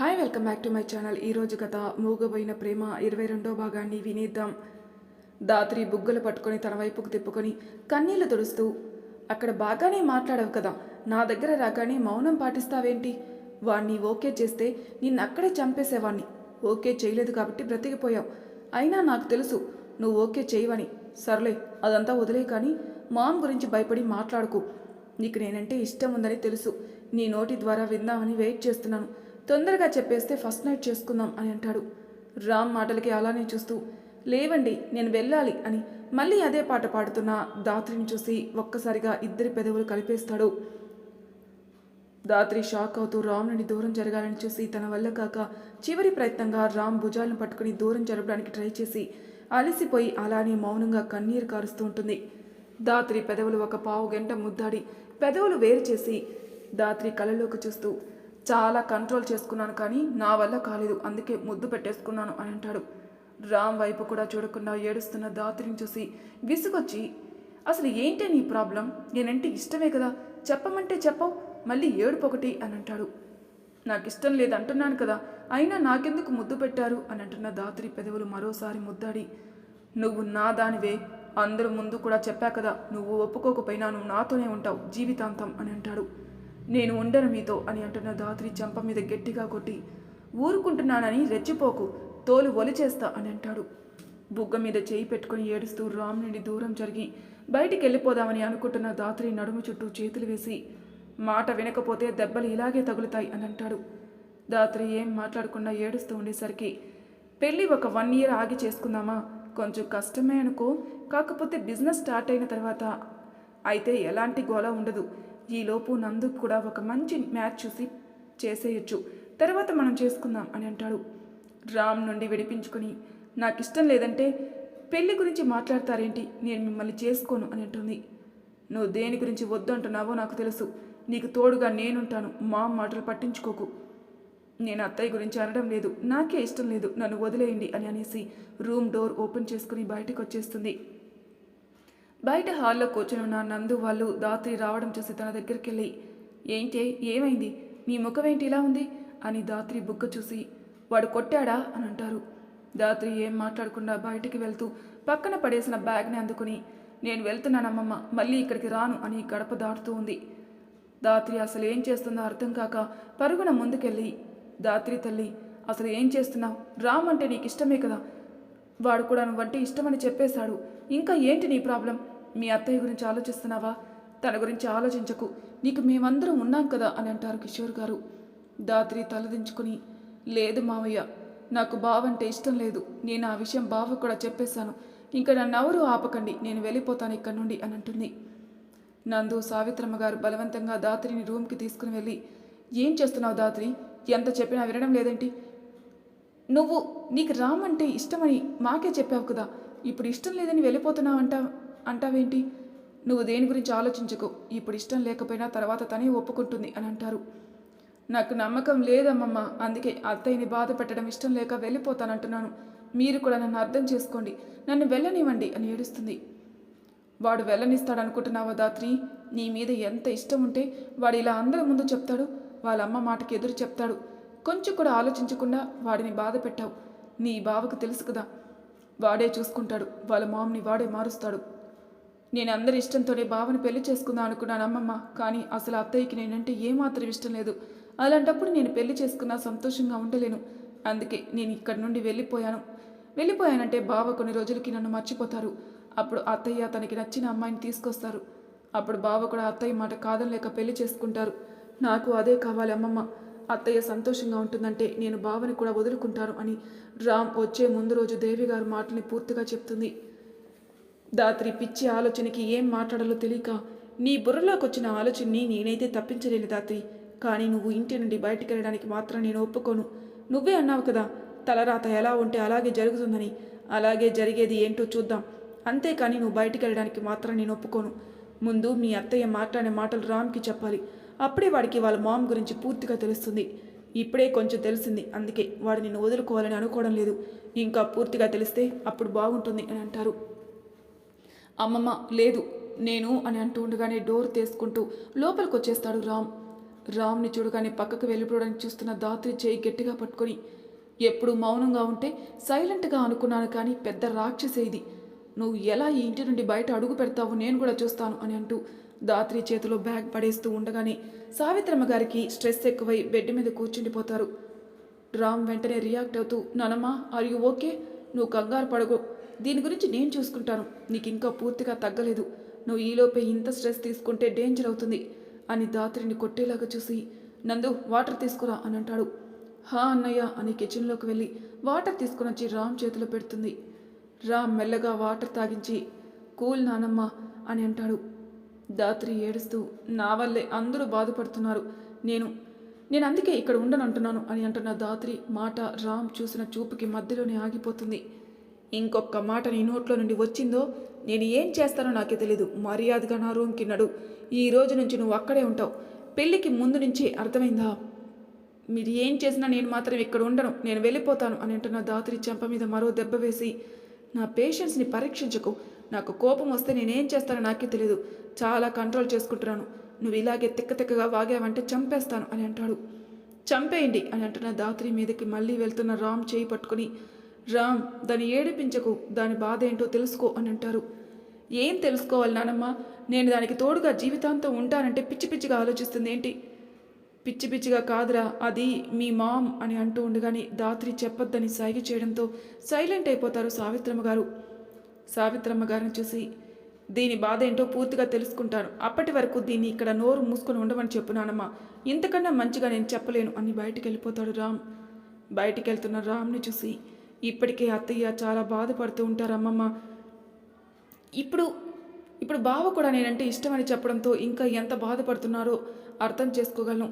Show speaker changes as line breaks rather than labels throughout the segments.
Hi welcome back to my channel ఈరోజు కథ మూగబోయిన ప్రేమ ఇరవై రెండో భాగాన్ని వినేద్దాం. దాత్రి బుగ్గలు పట్టుకొని తన వైపుకు తిప్పుకొని కన్నీళ్ళు తుడుస్తూ అక్కడ బాగానే మాట్లాడవు కదా నా దగ్గర రాగానే మౌనం పాటిస్తావేంటి? వాణ్ణి ఓకే చేస్తే నిన్ను అక్కడే చంపేసేవాణ్ణి. ఓకే చేయలేదు కాబట్టి బ్రతికిపోయావు. అయినా నాకు తెలుసు నువ్వు ఓకే చేయవని. సర్లే అదంతా వదిలే కానీ మామ్ గురించి భయపడి మాట్లాడుకు. నీకు నేనంటే ఇష్టం ఉందని తెలుసు. నీ నోటి ద్వారా విందామని వెయిట్ చేస్తున్నాను. తొందరగా చెప్పేస్తే ఫస్ట్ నైట్ చేసుకుందాం అని అంటాడు. రామ్ మాటలకి అలానే చూస్తూ లేవండి నేను వెళ్ళాలి అని మళ్ళీ అదే పాట పాడుతున్న దాత్రిని చూసి ఒక్కసారిగా ఇద్దరి పెదవులు కలిపేస్తాడు. దాత్రి షాక్ అవుతూ రామ్ని దూరం జరగాలని చూసి తన వల్ల కాక చివరి ప్రయత్నంగా రామ్ భుజాలను పట్టుకుని దూరం జరపడానికి ట్రై చేసి అలసిపోయి అలానే మౌనంగా కన్నీరు కారుస్తూ ఉంటుంది. దాత్రి పెదవులు ఒక పావు గంట ముద్దాడి పెదవులు వేరు చేసి దాత్రి కళ్ళలోకి చూస్తూ చాలా కంట్రోల్ చేసుకున్నాను కానీ నా వల్ల కాలేదు. అందుకే ముద్దు పెట్టేసుకున్నాను అని అంటాడు. రామ్ వైపు కూడా చూడకుండా ఏడుస్తున్న దాత్రిని చూసి విసుగొచ్చి అసలు ఏంటి నీ ప్రాబ్లం నేనంటే ఇష్టమే కదా. చెప్పమంటే చెప్పవు మళ్ళీ ఏడుపు ఒకటి అని అంటాడు. నాకు ఇష్టం లేదు అంటున్నాను కదా. అయినా నాకెందుకు ముద్దు పెట్టారు? అని అంటున్న దాత్రి పెదవులు మరోసారి ముద్దాడి. నువ్వు నా దానివే. అందరూ ముందు కూడా చెప్పా కదా. నువ్వు ఒప్పుకోకపోయినా నువ్వు నాతోనే ఉంటావు జీవితాంతం అని అంటాడు. నేను ఉండను మీతో అని అంటున్న దాత్రి చంప మీద గట్టిగా కొట్టి ఊరుకుంటున్నానని రెచ్చిపోకు తోలు ఒలిచేస్తా అని అంటాడు. బుగ్గ మీద చేయి పెట్టుకుని ఏడుస్తూ రామ్ నుండి దూరం జరిగి బయటికి వెళ్ళిపోదామని అనుకుంటున్న దాత్రి నడుము చుట్టూ చేతులు వేసి మాట వినకపోతే దెబ్బలు ఇలాగే తగులుతాయి అని అంటాడు. దాత్రి ఏం మాట్లాడకుండా ఏడుస్తూ ఉండేసరికి పెళ్ళి ఒక వన్ ఇయర్ ఆగి చేసుకుందామా? కొంచెం కష్టమే అనుకో కాకపోతే బిజినెస్ స్టార్ట్ అయిన తర్వాత అయితే ఎలాంటి గోళ ఉండదు. ఈలోపు నందుకు కూడా ఒక మంచి మ్యాచ్ చూసి చేసేయచ్చు. తర్వాత మనం చేసుకుందాం అని అంటాడు. రామ్ నుండి విడిపించుకుని నాకు ఇష్టం లేదంటే పెళ్ళి గురించి మాట్లాడతారేంటి? నేను మిమ్మల్ని చేసుకోను అని అంటుంది. నువ్వు దేని గురించి వద్దు అంటున్నావో నాకు తెలుసు. నీకు తోడుగా నేనుంటాను. మా మాటలు పట్టించుకోకు. నేను అత్తయ్య గురించి అనడం లేదు. నాకే ఇష్టం లేదు. నన్ను వదిలేయండి అని అనేసి రూమ్ డోర్ ఓపెన్ చేసుకుని బయటకు వచ్చేస్తుంది బయట హాల్లో కూర్చుని ఉన్న నందు వాళ్ళు దాత్రి రావడం చూసి తన దగ్గరికి వెళ్ళి ఏంటే? ఏమైంది? నీ ముఖం ఏంటి ఇలా ఉంది? అని దాత్రి బుగ్గ చూసి వాడు కొట్టాడా? అని అంటారు. దాత్రి ఏం మాట్లాడకుండా బయటికి వెళ్తూ పక్కన పడేసిన బ్యాగ్ని అందుకుని నేను వెళ్తున్నానమ్మమ్మ మళ్ళీ ఇక్కడికి రాను అని గడప దాటుతూ ఉంది. దాత్రి అసలు ఏం చేస్తుందో అర్థం కాక పరుగున ముందుకెళ్ళి దాత్రి తల్లి అసలు ఏం చేస్తున్నావు? రామంటే నీకు ఇష్టమే కదా? వాడు కూడా నువ్వంటే ఇష్టమని చెప్పేశాడు. ఇంకా ఏంటి నీ ప్రాబ్లం? మీ అత్తయ్య గురించి ఆలోచిస్తున్నావా? తన గురించి ఆలోచించకు. నీకు మేమందరం ఉన్నాం కదా అని అంటారు కిషోర్ గారు. దాత్రి తలదించుకుని లేదు మావయ్య నాకు బావంటే ఇష్టం లేదు. నేను ఆ విషయం బావ కూడా చెప్పేశాను. ఇంకా నన్ను ఎవరూ ఆపకండి. నేను వెళ్ళిపోతాను ఇక్కడి నుండి అని అంటుంది. నందు సావిత్రమ్మ గారు బలవంతంగా దాత్రిని రూమ్కి తీసుకుని వెళ్ళి ఏం చేస్తున్నావు దాత్రి? ఎంత చెప్పినా వినడం లేదేంటి? నువ్వు నీకు రామంటే ఇష్టమని మాకే చెప్పావు కదా. ఇప్పుడు ఇష్టం లేదని వెళ్ళిపోతున్నావు అంటావేంటి? నువ్వు దేని గురించి ఆలోచించకు. ఇప్పుడు ఇష్టం లేకపోయినా తర్వాత తనే ఒప్పుకుంటుంది అని అంటారు. నాకు నమ్మకం లేదమ్మమ్మ. అందుకే అత్తయ్యని బాధ పెట్టడం ఇష్టం లేక వెళ్ళిపోతానంటున్నాను. మీరు కూడా నన్ను అర్థం చేసుకోండి. నన్ను వెళ్ళనివ్వండి అని ఏడుస్తుంది. వాడు వెళ్ళనిస్తాడనుకుంటున్నావా దాత్రి? నీ మీద ఎంత ఇష్టం ఉంటే వాడు ఇలా అందరి ముందు చెప్తాడు. వాళ్ళ అమ్మ మాటకి ఎదురు చెప్తాడు. కొంచెం కూడా ఆలోచించకుండా వాడిని బాధ పెట్టావు. నీ బావకు తెలుసు కదా. వాడే చూసుకుంటాడు. వాళ్ళ మామ్ని వాడే మారుస్తాడు. నేను అందరి ఇష్టంతోనే బావని పెళ్ళి చేసుకుందాం అనుకున్నాను అమ్మమ్మ. కానీ అసలు అత్తయ్యకి నేనంటే ఏమాత్రం ఇష్టం లేదు. అలాంటప్పుడు నేను పెళ్ళి చేసుకున్నా సంతోషంగా ఉండలేను. అందుకే నేను ఇక్కడి నుండి వెళ్ళిపోయాను. వెళ్ళిపోయానంటే బావ కొన్ని రోజులకి నన్ను మర్చిపోతారు. అప్పుడు అత్తయ్య తనకి నచ్చిన అమ్మాయిని తీసుకొస్తారు. అప్పుడు బావ కూడా అత్తయ్య మాట కాదనలేక పెళ్ళి చేసుకుంటారు. నాకు అదే కావాలి అమ్మమ్మ. అత్తయ్య సంతోషంగా ఉంటుందంటే నేను బావని కూడా వదులుకుంటాను అని రామ్ వచ్చే ముందు రోజు దేవి గారు మాటని పూర్తిగా చెప్తుంది. దాత్రి పిచ్చి ఆలోచనకి ఏం మాట్లాడాలో తెలియక నీ బుర్రలోకి వచ్చిన ఆలోచనని నేనైతే తప్పించలేను దాత్రి. కానీ నువ్వు ఇంటి నుండి బయటికి వెళ్ళడానికి మాత్రం నేను ఒప్పుకోను. నువ్వే అన్నావు కదా తలరాత ఎలా ఉంటే అలాగే జరుగుతుందని. అలాగే జరిగేది ఏంటో చూద్దాం. అంతేకాని నువ్వు బయటికి వెళ్ళడానికి మాత్రం నేను ఒప్పుకోను. ముందు మీ అత్తయ్య మాట్లాడే మాటలు రామ్కి చెప్పాలి. అప్పుడే వాడికి వాళ్ళ మామ్ గురించి పూర్తిగా తెలుస్తుంది. ఇప్పుడే కొంచెం తెలిసింది. అందుకే వాడు నిన్ను వదులుకోవాలని అనుకోవడం లేదు. ఇంకా పూర్తిగా తెలిస్తే అప్పుడు బాగుంటుంది అని అంటారు. అమ్మమ్మ లేదు నేను అని అంటూ ఉండగానే డోర్ తీసుకుంటూ లోపలికి వచ్చేస్తాడు రామ్. రామ్ని చూడగానే పక్కకు వెళ్ళిపోవడానికి చూస్తున్న దాత్రి చేయి గట్టిగా పట్టుకొని ఎప్పుడు మౌనంగా ఉంటే సైలెంట్గా అనుకున్నాను కానీ పెద్ద రాక్షసే ఇది. నువ్వు ఎలా ఈ ఇంటి నుండి బయట అడుగు పెడతావు నేను కూడా చూస్తాను అని అంటూ దాత్రి చేతిలో బ్యాగ్ పడేస్తూ ఉండగానే సావిత్రమ్మ గారికి స్ట్రెస్ ఎక్కువై బెడ్ మీద కూర్చుండిపోతారు. రామ్ వెంటనే రియాక్ట్ అవుతూ నానమ్మా ఆర్ యు ఓకే? నువ్వు కంగారు పడగు దీని గురించి నేను చూసుకుంటాను. నీకు ఇంకా పూర్తిగా తగ్గలేదు. నువ్వు ఈలోపే ఇంత స్ట్రెస్ తీసుకుంటే డేంజర్ అవుతుంది అని దాత్రిని కొట్టేలాగా చూసి నందు వాటర్ తీసుకురా అని అంటాడు హా అన్నయ్య అని కిచెన్లోకి వెళ్ళి వాటర్ తీసుకుని వచ్చి రామ్ చేతిలో పెడుతుంది. రామ్ మెల్లగా వాటర్ తాగించి కూల్ నానమ్మ అని అంటాడు. దాత్రి ఏడుస్తూ నా వల్లే అందరూ బాధపడుతున్నారు. నేను నేను అందుకే ఇక్కడ ఉండనంటున్నాను అని అంటున్న దాత్రి మాట రామ్ చూసిన చూపుకి మధ్యలోనే ఆగిపోతుంది. ఇంకొక మాట నీ నోట్లో నుండి వచ్చిందో నేను ఏం చేస్తానో నాకే తెలీదు. మర్యాదగా నా రూమ్కి నడు. ఈ రోజు నుంచి నువ్వు అక్కడే ఉంటావు. పెళ్ళికి ముందు నుంచి అర్థమైందా? మీరు ఏం చేసినా నేను మాత్రం ఇక్కడ ఉండను. నేను వెళ్ళిపోతాను అని అంటున్న దాత్రి చెంప మీద మరో దెబ్బ వేసి నా పేషెన్స్ని పరీక్షించకు. నాకు కోపం వస్తే నేనేం చేస్తానో నాకే తెలియదు చాలా కంట్రోల్ చేసుకుంటున్నాను. నువ్వు ఇలాగే తిక్క తిక్కగా వాగావంటే చంపేస్తాను అని అంటాడు. చంపేయండి అని అంటున్న దాత్రి మీదకి మళ్ళీ వెళ్తున్న రామ్ చేయి పట్టుకుని రామ్ దాన్ని ఏడిపించకు దాని బాధ ఏంటో తెలుసుకో అని అంటారు. ఏం తెలుసుకోవాలి నానమ్మ? నేను దానికి తోడుగా జీవితాంతం ఉంటానంటే పిచ్చి పిచ్చిగా ఆలోచిస్తుంది ఏంటి? పిచ్చి పిచ్చిగా కాదురా అది మీ మామ్ అని అంటూ ఉండగానే దాత్రి చెప్పొద్దని సైగ చేయడంతో సైలెంట్ అయిపోతారు సావిత్రమ్మ గారు. సావిత్రమ్మ గారిని చూసి దీని బాధ ఏంటో పూర్తిగా తెలుసుకుంటాను. అప్పటి వరకు దీన్ని ఇక్కడ నోరు మూసుకొని ఉండమని చెప్పు నానమ్మ. ఇంతకన్నా మంచిగా నేను చెప్పలేను అని బయటికి వెళ్ళిపోతాడు రామ్. బయటికి వెళ్తున్న రామ్ని చూసి ఇప్పటికే అత్తయ్య చాలా బాధపడుతూ ఉంటారు అమ్మమ్మ. ఇప్పుడు ఇప్పుడు బావ కూడా నేనంటే ఇష్టమని చెప్పడంతో ఇంకా ఎంత బాధపడుతున్నారో అర్థం చేసుకోగలను.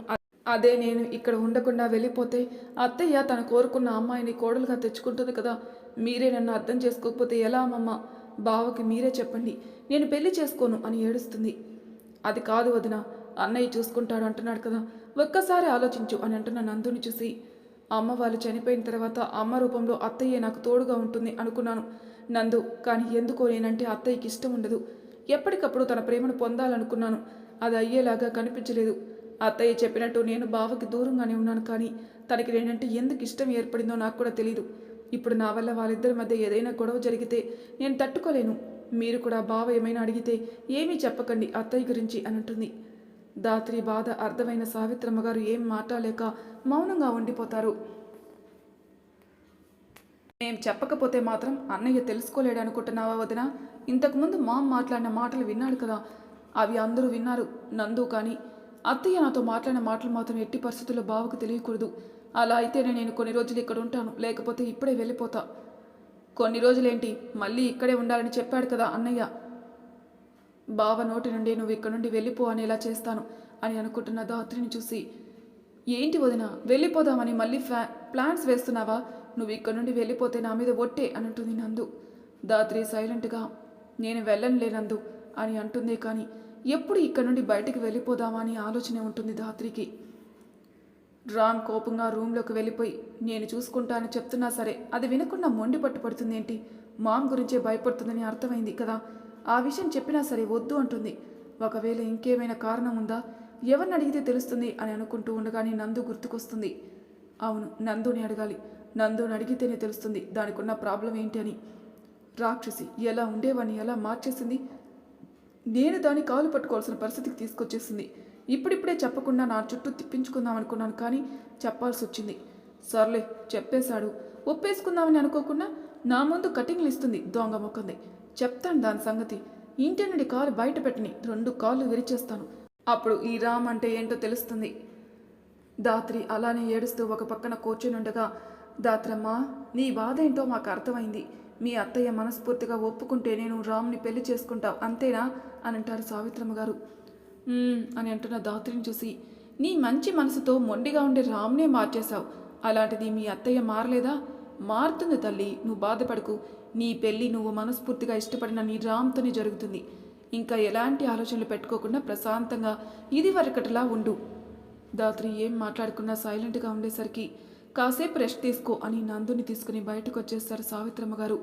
అదే నేను ఇక్కడ ఉండకుండా వెళ్ళిపోతే అత్తయ్య తను కోరుకున్న అమ్మాయిని కోడలుగా తెచ్చుకుంటుంది కదా. మీరే నన్ను అర్థం చేసుకోకపోతే ఎలా అమ్మమ్మ? బావకి మీరే చెప్పండి. నేను పెళ్ళి చేసుకోను అని ఏడుస్తుంది. అది కాదు వదిన అన్నయ్య చూసుకుంటాడు అంటున్నాడు కదా. ఒక్కసారి ఆలోచించు అని అంటున్న నందుని చూసి అమ్మ వాళ్ళు చనిపోయిన తర్వాత అమ్మ రూపంలో అత్తయ్య నాకు తోడుగా ఉంటుంది అనుకున్నాను. నందు కానీ ఎందుకో నేనంటే అత్తయ్యకి ఇష్టం ఉండదు. ఎప్పటికప్పుడు తన ప్రేమను పొందాలనుకున్నాను. అది అయ్యేలాగా కనిపించలేదు. అత్తయ్య చెప్పినట్టు నేను బావకి దూరంగానే ఉన్నాను కానీ తనకి నేనంటే ఎందుకు ఇష్టం ఏర్పడిందో నాకు కూడా తెలియదు ఇప్పుడు నా వల్ల వాళ్ళిద్దరి మధ్య ఏదైనా గొడవ జరిగితే నేను తట్టుకోలేను. మీరు కూడా బావ ఏమైనా అడిగితే ఏమీ చెప్పకండి అత్తయ్య గురించి అని అంటుంది దాత్రి బాధ అర్థమైన సావిత్రమ్మ గారు ఏం మాట్లాడలేక మౌనంగా ఉండిపోతారు. మేం చెప్పకపోతే మాత్రం అన్నయ్య తెలుసుకోలేడు అనుకుంటున్నావా వదిన? ఇంతకుముందు మామ్ మాట్లాడిన మాటలు విన్నాడు కదా. అవి అందరూ విన్నారు నందు కానీ. అత్తయ్య నాతో మాట్లాడిన మాటలు మాత్రం ఎట్టి పరిస్థితుల్లో బావకు తెలియకూడదు. అలా అయితేనే నేను కొన్ని రోజులు ఇక్కడ ఉంటాను లేకపోతే ఇప్పుడే వెళ్ళిపోతా. కొన్ని రోజులేంటి మళ్ళీ ఇక్కడే ఉండాలని చెప్పాడు కదా అన్నయ్య. బావ నోటి నుండి నువ్వు ఇక్కడ నుండి వెళ్ళిపో అనేలా చేస్తాను అని అనుకుంటున్న దాత్రిని చూసి ఏంటి వదిన వెళ్ళిపోదామని మళ్ళీ ఫ్లా ప్లాన్స్ వేస్తున్నావా? నువ్వు ఇక్కడ నుండి వెళ్ళిపోతే నా మీద ఒట్టే అని అంటుంది నందు. దాత్రి సైలెంట్గా నేను వెళ్ళను లేనందు అని అంటుంది కానీ ఎప్పుడు ఇక్కడ నుండి బయటికి వెళ్ళిపోదామా అని ఆలోచన ఉంటుంది దాత్రికి రామ్ కోపంగా రూమ్లోకి వెళ్ళిపోయి నేను చూసుకుంటా అని చెప్తున్నా సరే అది వినకుండా మొండి పట్టుపడుతుంది ఏంటి మామ్ గురించే భయపడుతుందని అర్థమైంది కదా. ఆ విషయం చెప్పినా సరే వద్దు అంటుంది. ఒకవేళ ఇంకేమైనా కారణం ఉందా? ఎవరిని అడిగితే తెలుస్తుంది అని అనుకుంటూ ఉండగానే నందు గుర్తుకొస్తుంది. అవును నందుని అడగాలి. నందుని అడిగితేనే తెలుస్తుంది దానికి ఉన్న ప్రాబ్లం ఏంటి అని. రాక్షసి ఎలా ఉండేవాడిని ఎలా మార్చేసింది? నేను దాన్ని కాలు పట్టుకోవాల్సిన పరిస్థితికి తీసుకొచ్చేసింది. ఇప్పుడిప్పుడే చెప్పకుండా నా చుట్టూ తిప్పించుకుందాం అనుకున్నాను కానీ చెప్పాల్సి వచ్చింది. సర్లే చెప్పేశాడు. ఒప్పేసుకుందామని అనుకోకుండా నా ముందు కటింగ్లు ఇస్తుంది దొంగ మొక్కంది చెప్తాను దాని సంగతి. ఇంటి నుండి కాలు బయట పెట్టని రెండు కాళ్ళు విరిచేస్తాను. అప్పుడు ఈ రామ్ అంటే ఏంటో తెలుస్తుంది. దాత్రి అలానే ఏడుస్తూ ఒక పక్కన కూర్చునుండగా దాత్రమ్మ నీ బాధ ఏంటో మాకు అర్థమైంది. మీ అత్తయ్య మనస్ఫూర్తిగా ఒప్పుకుంటే నేను రామ్ని పెళ్ళి చేసుకుంటావు అంతేనా? అని అంటారు సావిత్రమ్మ గారు. అని అంటున్న దాత్రిని చూసి నీ మంచి మనసుతో మొండిగా ఉండే రామ్నే మార్చేశావు. అలాంటిది మీ అత్తయ్య మారలేదా? మారుతుంది తల్లి నువ్వు బాధపడకు. నీ పెళ్ళి నువ్వు మనస్ఫూర్తిగా ఇష్టపడిన నీ రామ్తోనే జరుగుతుంది. ఇంకా ఎలాంటి ఆలోచనలు పెట్టుకోకుండా ప్రశాంతంగా ఇది వరకటిలా ఉండు. దాత్రి ఏం మాట్లాడుకున్నా సైలెంట్గా ఉండేసరికి కాసేపు రెస్ట్ తీసుకో అని నందుని తీసుకుని బయటకు వచ్చేస్తారు సావిత్రమ్మ గారు.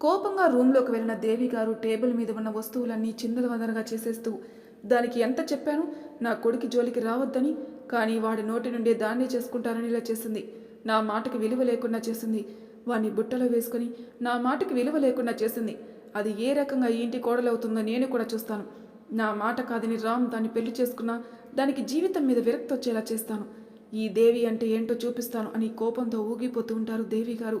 కోపంగా రూమ్లోకి వెళ్ళిన దేవి గారు టేబుల్ మీద ఉన్న వస్తువులన్నీ చిందరవందరగా చేసేస్తూ దానికి ఎంత చెప్పాను? నా కొడుకు జోలికి రావద్దని కానీ వాడి నోటి నుండి దాన్నే చేసుకుంటానని ఇలా చేసింది. నా మాటకి విలువ లేకుండా చేసింది. వాణ్ణి బుట్టలో వేసుకుని నా మాటకి విలువ లేకుండా చేసింది. అది ఏ రకంగా ఇంటి కోడలవుతుందో నేను కూడా చూస్తాను. నా మాట కాదని రామ్ దాన్ని పెళ్ళి చేసుకున్నా దానికి జీవితం మీద విరక్తి వచ్చేలా చేస్తాను. ఈ దేవి అంటే ఏంటో చూపిస్తాను అని కోపంతో ఊగిపోతూ ఉంటారు దేవి గారు.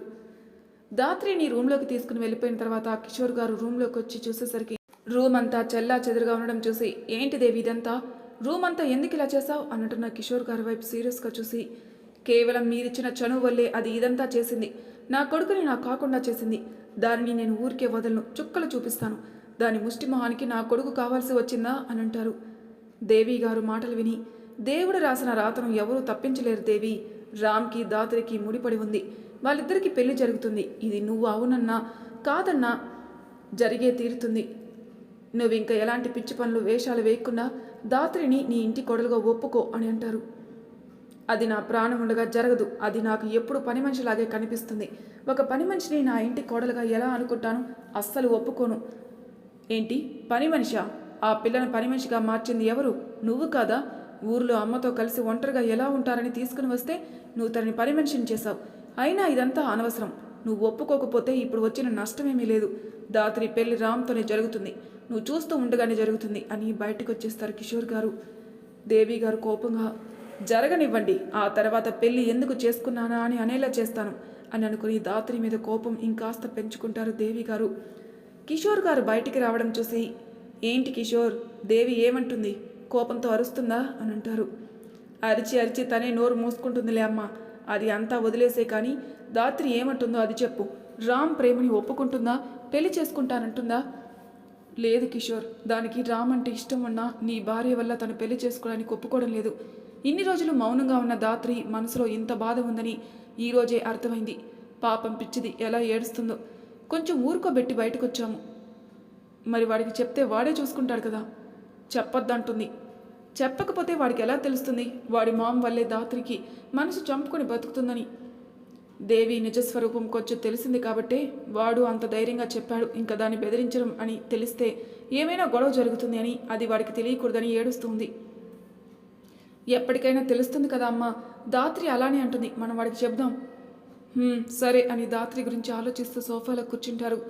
దాత్రిని రూమ్లోకి తీసుకుని వెళ్ళిపోయిన తర్వాత కిషోర్ గారు రూమ్లోకి వచ్చి చూసేసరికి రూమ్ అంతా చెల్లా చెదురుగా ఉండడం చూసి ఏంటి దేవి ఇదంతా? రూమ్ అంతా ఎందుకు ఇలా చేశావు? అన్నట్టున్న కిషోర్ గారి వైపు సీరియస్గా చూసి కేవలం మీరిచ్చిన చనువు వల్లే అది ఇదంతా చేసింది. నా కొడుకుని నా కాకుండా చేసింది. దానిని నేను ఊరికే వదలను చుక్కలు చూపిస్తాను. దాని ముష్టి మొహానికి నా కొడుకు కావాల్సి వచ్చిందా అని అంటారు. దేవి గారు మాటలు విని దేవుడు రాసిన రాతను ఎవరూ తప్పించలేరు దేవి. రామ్కి దాతరికి ముడిపడి ఉంది. వాళ్ళిద్దరికి పెళ్ళి జరుగుతుంది. ఇది నువ్వు అవునన్నా కాదన్నా జరిగే తీరుతుంది. నువ్వు ఇంకా ఎలాంటి పిచ్చి పనులు వేషాలు వేయకుండా దాత్రిని నీ ఇంటి కొడలుగా ఒప్పుకో అని అంటారు. అది నా ప్రాణం ఉండగా జరగదు. అది నాకు ఎప్పుడు పని మనిషిలాగే కనిపిస్తుంది. ఒక పని మనిషిని నా ఇంటి కోడలుగా ఎలా అనుకుంటాను? అస్సలు ఒప్పుకోను. ఏంటి? పని మనిషా ఆ పిల్లని పని మనిషిగా మార్చింది ఎవరు? నువ్వు కాదా? ఊర్లో అమ్మతో కలిసి ఒంటరిగా ఎలా ఉంటారని తీసుకుని వస్తే నువ్వు తనని పని మనిషిని చేశావు. అయినా ఇదంతా అనవసరం. నువ్వు ఒప్పుకోకపోతే ఇప్పుడు వచ్చిన నష్టమేమీ లేదు. దాత్రి పెళ్ళి రామ్తోనే జరుగుతుంది. నువ్వు చూస్తూ ఉండగానే జరుగుతుంది అని బయటకు వచ్చేస్తారు కిషోర్ గారు. దేవి గారు కోపంగా జరగనివ్వండి. ఆ తర్వాత పెళ్ళి ఎందుకు చేసుకున్నానా అని అనేలా చేస్తాను అని అనుకుని దాత్రి మీద కోపం ఇంకాస్త పెంచుకుంటారు దేవి గారు. కిషోర్ గారు బయటికి రావడం చూసి ఏంటి కిషోర్ దేవి ఏమంటుంది? కోపంతో అరుస్తుందా? అని అంటారు. అరిచి అరిచి తనే నోరు మూసుకుంటుందిలే అమ్మ. అది అంతా వదిలేసే కానీ దాత్రి ఏమంటుందో అది చెప్పు. రామ్ ప్రేమని ఒప్పుకుంటుందా? పెళ్ళి చేసుకుంటానంటుందా? లేదు కిషోర్ దానికి రామ్ అంటే ఇష్టం ఉన్నా నీ భార్య వల్ల తను పెళ్ళి చేసుకోవడానికి ఒప్పుకోవడం లేదు. ఇన్ని రోజులు మౌనంగా ఉన్న దాత్రి మనసులో ఇంత బాధ ఉందని ఈ రోజే అర్థమైంది. పాపం పిచ్చిది ఎలా ఏడుస్తుందో. కొంచెం ఊరుకోబెట్టి బయటకొచ్చాము. మరి వాడికి చెప్తే వాడే చూసుకుంటాడు కదా. చెప్పొద్దంటుంది. చెప్పకపోతే వాడికి ఎలా తెలుస్తుంది? వాడి మామ వల్లే దాత్రికి మనసు చంపుకొని బతుకుతుందని. దేవి నిజస్వరూపం కొంచెం తెలిసింది కాబట్టే వాడు అంత ధైర్యంగా చెప్పాడు. ఇంకా దాన్ని బెదిరించడం అని తెలిస్తే ఏమైనా గొడవ జరుగుతుంది అని అది వాడికి తెలియకూడదని ఏడుస్తుంది. ఎప్పటికైనా తెలుస్తుంది కదా అమ్మా. దాత్రి అలానే అంటుంది. మనం వాడికి చెప్దాం. సరే అని దాత్రి గురించి ఆలోచిస్తూ సోఫాలో కూర్చుంటారు.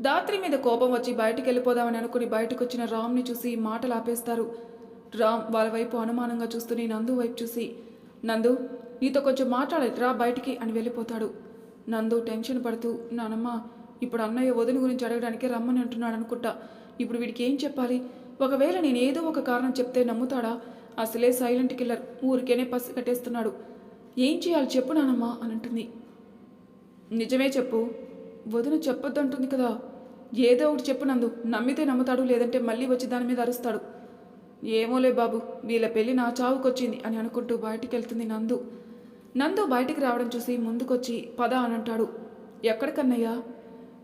దాత్రి మీద కోపం వచ్చి బయటికి వెళ్ళిపోదామని అనుకుని బయటకు వచ్చిన రామ్ని చూసి మాటలు ఆపేస్తారు. రామ్ వాళ్ళ వైపు అనుమానంగా చూస్తూనే నందు వైపు చూసి నందు నీతో కొంచెం మాట్లాడేట్రా బయటికి అని వెళ్ళిపోతాడు. నందు టెన్షన్ పడుతూ నానమ్మ ఇప్పుడు అన్నయ్య వదిన గురించి అడగడానికి రమ్మని అంటున్నాడు అనుకుంటా. ఇప్పుడు వీడికి ఏం చెప్పాలి? ఒకవేళ నేను ఏదో ఒక కారణం చెప్తే నమ్ముతాడా? అసలే సైలెంట్ కిల్లర్. ఊరికేనే పసి కట్టేస్తున్నాడు. ఏం చేయాలి చెప్పు నానమ్మా అని అంటుంది నిజమే చెప్పు. వదిన చెప్పొద్దంటుంది కదా. ఏదో ఒకటి చెప్పు నందు. నమ్మితే నమ్ముతాడు లేదంటే మళ్ళీ వచ్చి దాని మీద అరుస్తాడు. ఏమోలే బాబు వీళ్ళ పెళ్ళి నా చావుకొచ్చింది అని అనుకుంటూ బయటికి వెళ్తుంది నందు. నందు బయటికి రావడం చూసి ముందుకొచ్చి పద అని అంటాడు ఎక్కడికన్నయ్యా?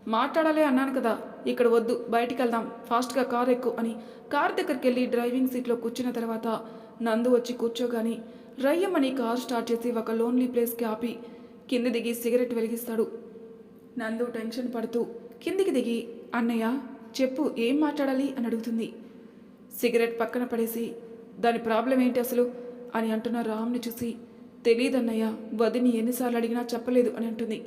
మాట్లాడాలి అన్నాను కదా. ఇక్కడ వద్దు బయటికి వెళ్దాం ఫాస్ట్గా కార్ ఎక్కు అని. కార్ దగ్గరికి వెళ్ళి డ్రైవింగ్ సీట్లో కూర్చున్న తర్వాత నందు వచ్చి కూర్చోగాని రయ్యమని కార్ స్టార్ట్ చేసి ఒక లోన్లీ ప్లేస్కి ఆపి కింద దిగి సిగరెట్ వెలిగిస్తాడు. నందు టెన్షన్ పడుతూ కిందికి దిగి అన్నయ్య చెప్పు ఏం మాట్లాడాలి? అని అడుగుతుంది. సిగరెట్ పక్కన పడేసి దాని ప్రాబ్లం ఏంటి అసలు? అని అంటున్న రామ్ని చూసి తెలియదన్నయ్య వదిని ఎన్నిసార్లు అడిగినా చెప్పలేదు అని అంటుంది.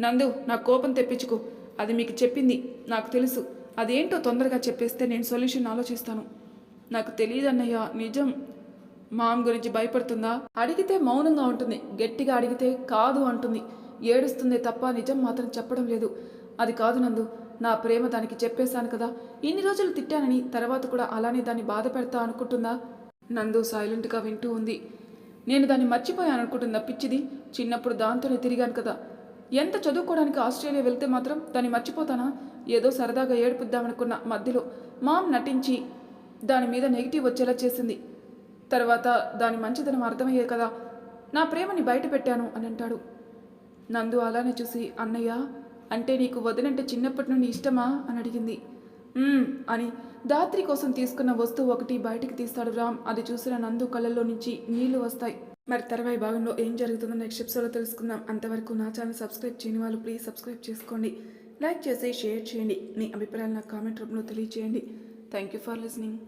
నందు నా కోపం తెప్పించుకో. అది మీకు చెప్పింది. నాకు తెలుసు. అదేంటో తొందరగా చెప్పేస్తే నేను సొల్యూషన్ ఆలోచిస్తాను. నాకు తెలియదన్నయ్య నిజం మామ్ గురించి భయపడుతుందా? అడిగితే మౌనంగా ఉంటుంది. గట్టిగా అడిగితే కాదు అంటుంది. ఏడుస్తుంది తప్ప నిజం మాత్రం చెప్పడం లేదు. అది కాదు నందు నా ప్రేమ దానికి చెప్పేశాను కదా. ఇన్ని రోజులు తిట్టానని తర్వాత కూడా అలానే దాన్ని బాధ పెడతా అనుకుంటుందా? నందు సైలెంట్గా వింటూ ఉంది. నేను దాన్ని మర్చిపోయాను అనుకుంటుందా పిచ్చిది? చిన్నప్పుడు దాంతోనే తిరిగాను కదా. ఎంత చదువుకోవడానికి ఆస్ట్రేలియా వెళ్తే మాత్రం దాన్ని మర్చిపోతానా? ఏదో సరదాగా ఏడిపిద్దామనుకున్న మధ్యలో మామ్ నటించి దాని మీద నెగిటివ్ వచ్చేలా చేసింది. తర్వాత దాని మంచిదనం అర్థమయ్యే కదా. నా ప్రేమని బయట పెట్టాను అని అంటాడు. నందు అలానే చూసి అన్నయ్య అంటే నీకు వదినంటే చిన్నప్పటి నుండి ఇష్టమా? అని అడిగింది. అని. దాత్రి కోసం తీసుకున్న వస్తువు ఒకటి బయటికి తీస్తాడు రామ్. అది చూసిన నందు కళ్ళల్లో నుంచి నీళ్ళు వస్తాయి. మరి తర్వాయి భాగంలో ఏం జరుగుతుందో నెక్స్ట్ ఎపిసోడ్లో తెలుసుకుందాం. అంతవరకు నా ఛానల్ సబ్స్క్రైబ్ చేయని వాళ్ళు ప్లీజ్ సబ్స్క్రైబ్ చేసుకోండి. లైక్ చేసి షేర్ చేయండి. మీ అభిప్రాయాలు నా కామెంట్ రూపంలో తెలియజేయండి థ్యాంక్ యూ ఫర్ లిసనింగ్